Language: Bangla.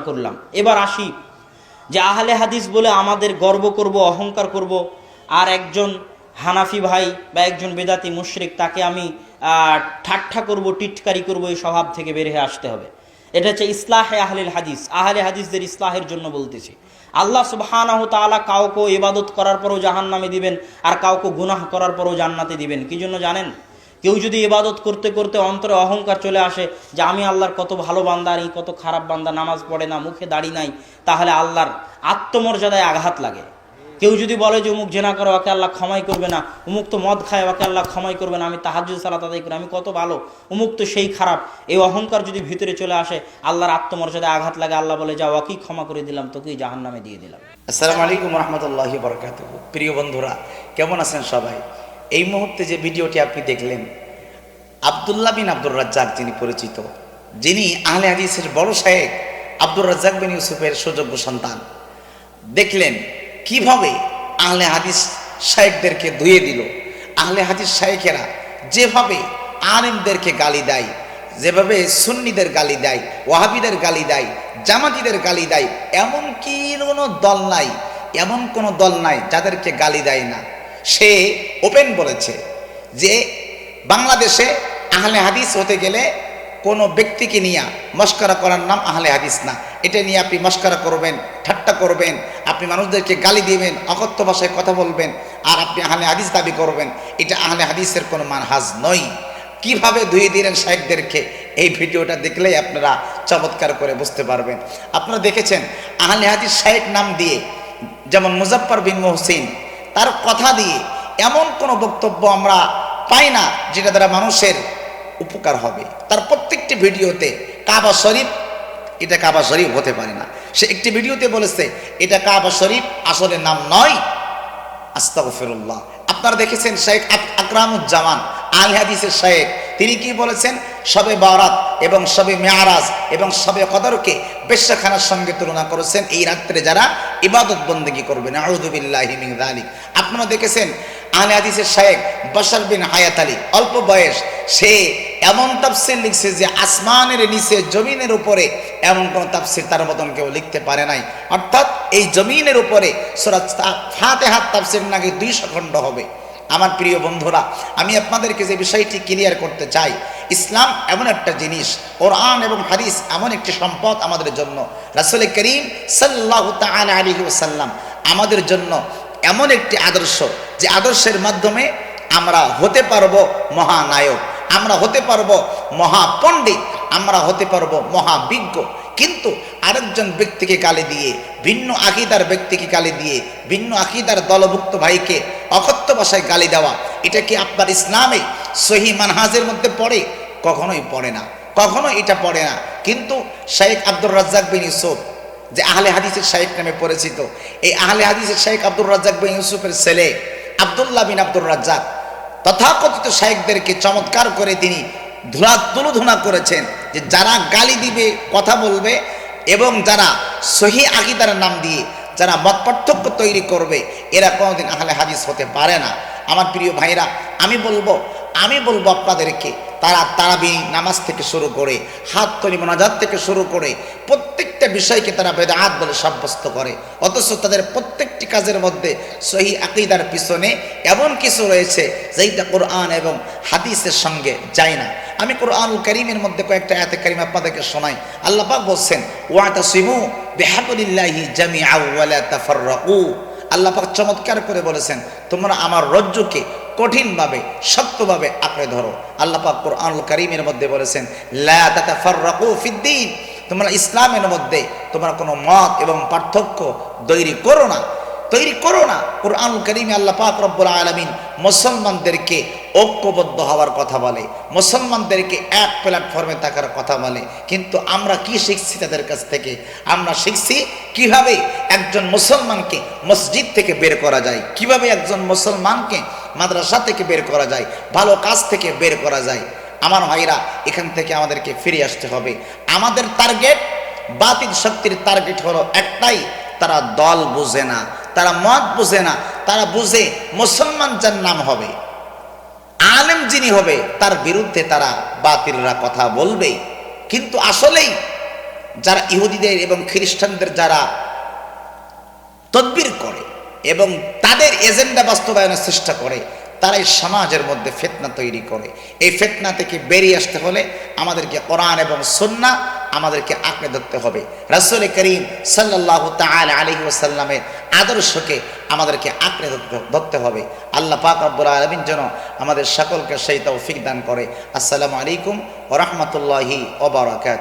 করলাম। এবার আসি যে আহলে হাদিস বলে আমাদের গর্ব করব, অহংকার করব। আর একজন হানাফি ভাই বা একজন বেদাতি মুশরিক, তাকে আমি ঠাট্টা করব, টিটকারি করব, এই স্বভাব থেকে বের হয়ে আসতে হবে। এটা হচ্ছে ইসলাহে আহলিল হাদিস। আহলে হাদিসদের ইসলাহের জন্য বলতেছি। আল্লাহ সুবহানাহু তাআলা কাউকে ইবাদত করার পরও জাহান নামে দিবেন, আর কাউকে গুনাহ করার পরও জান্নাতে দিবেন। কি জন্য জানেন? কেউ যদি ইবাদত করতে করতে অন্তরে অহংকার চলে আসে যে আমি আল্লাহর কত ভালো বান্দা এই কত খারাপ বান্দা, নামাজ পড়ে না, মুখে দাড়ি নাই, তাহলে আল্লাহর আত্মমর্যাদায় আঘাত লাগে। কেউ যদি বলে যে উমুক জেনা করে, ওকে আল্লাহ ক্ষমাই করবে না উমুক তো মদ খায়, ওকে আল্লাহ ক্ষমাই করবে না, আমি তাহাজুদ সালাত আদায় করি, আমি কত ভালো উমুক তো সেই খারাপ, এই অহংকার যদি ভিতরে চলে আসে, আল্লাহর আত্মমর্যাদায় আঘাত লাগে, আল্লাহ বলে যা ওকেই ক্ষমা করে দিলাম, তোকেই জাহান নামে দিয়ে দিলাম। আসসালামু আলাইকুম রহমতুল্লাহ বরকাত প্রিয় বন্ধুরা, কেমন আছেন সবাই? এই মুহূর্তে যে ভিডিওটি আপনি দেখলেন, আবদুল্লাহ বিন আব্দুর রাজ্জাক যিনি পরিচিত, যিনি আহলে হাদিসের বড় সাহেব আব্দুর রাজ্জাক বিন ইউসুফের সুযোগ্য সন্তান, দেখলেন কীভাবে আহলে হাদিস শায়েকদেরকে ধুয়ে দিল। আহলে হাদিস শায়েকেরা যেভাবে আলেমদেরকে গালি দেয়, যেভাবে সুন্নিদের গালি দেয়, ওয়াহাবিদের গালি দেয়, জামাতিদের গালি দেয়, এমন কি কোনো দল নাই, এমন কোনো দল নাই যাদেরকে গালি দেয় না। সে ওপেন বলেছে যে বাংলাদেশে আহলে হাদিস হতে গেলে কোনো ব্যক্তিকে নিয়ে মস্করা করার নাম আহলে হাদিস না। এটা নিয়ে আপনি মস্করা করবেন, ঠাট্টা করবেন, আপনি মানুষদেরকে গালি দিবেন, অকথ্য ভাষায় কথা বলবেন, আর আপনি আহলে হাদিস দাবি করবেন, এটা আহলে হাদিসের কোনো মানহাজ নয়। কীভাবে ধুয়ে দিলেন শাহেকদেরকে এই ভিডিওটা দেখলেই আপনারা চমৎকার করে বুঝতে পারবেন। আপনারা দেখেছেন, আহলে হাদিস শাহেক নাম দিয়ে, যেমন মুজফ্ফর বিন মোহসিন, তার কথা দিয়ে এমন কোনো বক্তব্য আমরা পাই না যেটা দ্বারা মানুষের উপকার হবে। তার প্রত্যেকটি ভিডিওতে কাবা শরীফ, এটা কাবা শরীফ হতে পারে না। সে একটি ভিডিওতে বলেছে, এটা কাবা শরীফ আসলে নাম নয়। আস্তাগফিরুল্লাহ। আপনারা দেখেছেন শেখ আকরামুজ্জামান, আল হাদিসের শেখ, তিনি কি বলেছেন? সবে বারাত এবং সবে মেয়ারাজ এবং সবে কদরকে বেশ্যাখানার সঙ্গে তুলনা করেছেন। এই রাত্রে যারা ইবাদত বন্দেগী করবেন আউদুবিল্লাহি যালিক। আপনারা দেখেছেন আহলে হাদিসের শেখ বশর বিন হায়াত আলী। অল্প বয়স। সে এমন তাফসির লিখছে যে আসমানের নিচে জমিনের উপরে এমন কোন তাফসির তার মতন কেউ লিখতে পারে নাই। অর্থাৎ এই জমিনের উপরে সুরাত হাতে হাত তাফসির নাকি দুইশো খণ্ড হবে। আমার প্রিয় বন্ধুরা, আমি আপনাদেরকে যে বিষয়টি ক্লিয়ার করতে চাই, ইসলাম এমন একটা জিনিস, কোরআন এবং হারিস এমন একটি সম্পদ আমাদের জন্য। রাসুল করিম সাল্লাহ আলী সাল্লাম আমাদের জন্য এমন একটি আদর্শ যে আদর্শের মাধ্যমে আমরা হতে পারব মহানায়ক, আমরা হতে পারব মহাপণ্ডিত, আমরা হতে পারব মহাবিজ্ঞ। কিন্তু আরেকজন ব্যক্তিকে গালি দিয়ে, ভিন্ন আকিদার ব্যক্তিকে গালি দিয়ে, ভিন্ন আকিদার দলভুক্ত ভাইকে অকথ্য ভাষায় গালি দেওয়া, এটা কি আপনার ইসলামে সহি মানহাজের মধ্যে পড়ে? কখনোই পড়ে না কখনো এটা পড়ে না। কিন্তু শেখ আব্দুর রাজ্জাক বিন ইউসুফ যে আহলে হাদিসের শাহেক নামে পরিচিত। এই আহলে হাদিসের শাহেক আব্দুর রাজ্জাক বিন ইউসুফের ছেলে আব্দুল্লাহ বিন আব্দুর রাজ্জাক তথাকথিত শাহেকদেরকে চমৎকার করে তিনি ধুলা তুলোধুনা করেছেন যে যারা গালি দিবে, কথা বলবে এবং যারা সহি আকিদার নাম দিয়ে যারা মত পার্থক্য তৈরি করবে, এরা কোনোদিন আহলে হাদিস হতে পারে না। আমার প্রিয় ভাইরা আমি বলব আমি বলব আপনাদেরকে, তারা তারাবি নামাজ থেকে শুরু করে, হাত তরি মোনাজাত থেকে শুরু করে প্রত্যেকটা বিষয়কে তারা বেদাহাত বলে সাব্যস্ত করে। অথচ তাদের প্রত্যেকটি কাজের মধ্যে সহি আকিদার পিছনে এমন কিছু রয়েছে যেইটা কোরআন এবং হাদিসের সঙ্গে যায় না। আমি কোরআনুল করিমের মধ্যে কয়েকটা আয়াতে করিম আপনাদেরকে শোনাই। আল্লাহ পাক বলছেন বেহাবুলিল্লাহি জামিআ ওয়ালা তাফাররাকু। আল্লাহ পাক চমৎকার করে বলেছেন, তোমরা আমার রজ্জুকে কঠিনভাবে, শক্তভাবে আঁকড়ে ধরো। আল্লাহ পাক কোরআনুল করিমের মধ্যে বলেছেন, লা তাতাফাররাকু ফিদ্দিন তোমরা ইসলামের মধ্যে তোমরা কোনো মত এবং পার্থক্য তৈরি করো না। তৈরি করো না। কোরআনুল করিমে আল্লাহ পাক রব্বুল আলমিন মুসলমানদেরকে ঐক্যবদ্ধ হওয়ার কথা বলে, মুসলমানদেরকে এক প্ল্যাটফর্মে থাকার কথা বলে। কিন্তু আমরা কি শিখছি তাদের কাছ থেকে? আমরা শিখছি কীভাবে একজন মুসলমানকে মসজিদ থেকে বের করা যায়, কীভাবে একজন মুসলমানকে মাদ্রাসা থেকে বের করা যায়, ভালো কাজ থেকে বের করা যায়। আমার ভাইরা, এখান থেকে আমাদেরকে ফিরে আসতে হবে। আমাদের টার্গেট বাতিল শক্তির টার্গেট হলো একটাই, তারা দল বুঝে না, তারা মত বুঝে না, তারা বুঝে মুসলমান যার নাম হবে, আলেম যিনি হবে, তার বিরুদ্ধে তারা বাতিলরা কথা বলবে। কিন্তু আসলেই যারা ইহুদিদের এবং খ্রিস্টানদের যারা তদবির করে এবং তাদের এজেন্ডা বাস্তবায়নের চেষ্টা করে তারাই সমাজের মধ্যে ফেতনা তৈরি করে। এই ফেতনা থেকে বেরিয়ে আসতে হলে আমাদেরকে কোরআন এবং সন্না আমাদেরকে আঁকড়ে ধরতে হবে। রাসুল করিম সাল্লাহ তাল আলহি ওসাল্লামের আদর্শকে আমাদেরকে আঁকড়ে ধরতে- হবে। আল্লাহ পাক রব্বুল আলমিন যেন আমাদের সকলকে সেই তৌফিক দান করে। আসসালামু আলাইকুম ওরহমতুল্লাহি ওবরাকাত